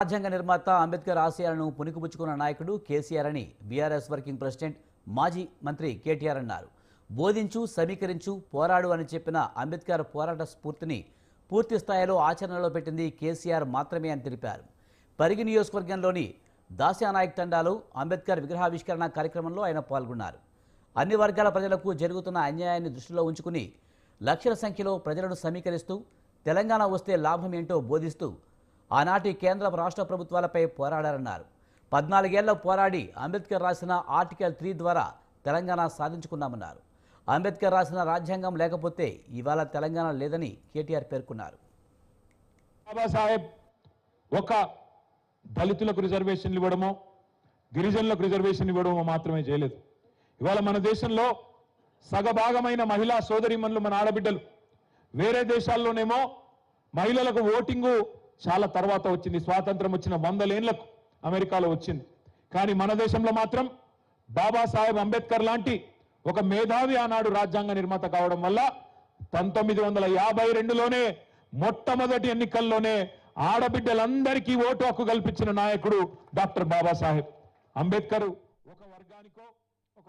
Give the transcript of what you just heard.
రాజ్యాంగ నిర్మాత అంబేద్కర్ ఆశయాలను పుణికిపుచ్చుకున్న నాయకుడు కేసీఆర్ అని బీఆర్ఎస్ వర్కింగ్ ప్రెసిడెంట్ మాజీ మంత్రి కేటీఆర్ అన్నారు. బోధించు సమీకరించు పోరాడు అని చెప్పిన అంబేద్కర్ పోరాట స్ఫూర్తిని పూర్తి స్థాయిలో ఆచరణలో పెట్టింది కేసీఆర్ మాత్రమే అని తెలిపారు. పరిగి నియోజకవర్గంలోని దాస్యానాయక్ తండాలో అంబేద్కర్ విగ్రహావిష్కరణ కార్యక్రమంలో ఆయన పాల్గొన్నారు. అన్ని వర్గాల ప్రజలకు జరుగుతున్న అన్యాయాన్ని దృష్టిలో ఉంచుకుని లక్షల సంఖ్యలో ప్రజలను సమీకరిస్తూ తెలంగాణ వస్తే లాభం ఏంటో బోధిస్తూ ఆనాటి కేంద్ర రాష్ట్ర ప్రభుత్వాలపై పోరాడారన్నారు. పద్నాలుగేళ్ళ పోరాడి అంబేద్కర్ రాసిన ఆర్టికల్ త్రీ ద్వారా తెలంగాణ సాధించుకున్నామన్నారు అంబేద్కర్ రాసిన రాజ్యాంగం లేకపోతే ఇవాళ తెలంగాణ లేదని కేటీఆర్ పేర్కొన్నారు. బాబాసాహెబ్ ఒక దళితులకు రిజర్వేషన్లు ఇవ్వడమో గిరిజనులకు రిజర్వేషన్ ఇవ్వడమో మాత్రమే చేయలేదు. ఇవాళ మన దేశంలో సగభాగమైన మహిళా సోదరిమణులు మన ఆడబిడ్డలు. వేరే దేశాల్లోనేమో మహిళలకు ఓటింగు చాలా తర్వాత వచ్చింది. స్వాతంత్రం వచ్చిన వందలేళ్ళకు అమెరికాలో వచ్చింది. కానీ మన దేశంలో మాత్రం బాబాసాహెబ్ అంబేద్కర్ లాంటి ఒక మేధావి ఆనాడు రాజ్యాంగ నిర్మాత కావడం వల్ల పంతొమ్మిది వందల యాభై రెండులోనే మొట్టమొదటి ఎన్నికల్లోనే ఆడబిడ్డలందరికీ ఓటు హక్కు కల్పించిన నాయకుడు డాక్టర్ బాబాసాహెబ్. అంబేద్కర్ ఒక వర్గానికో ఒక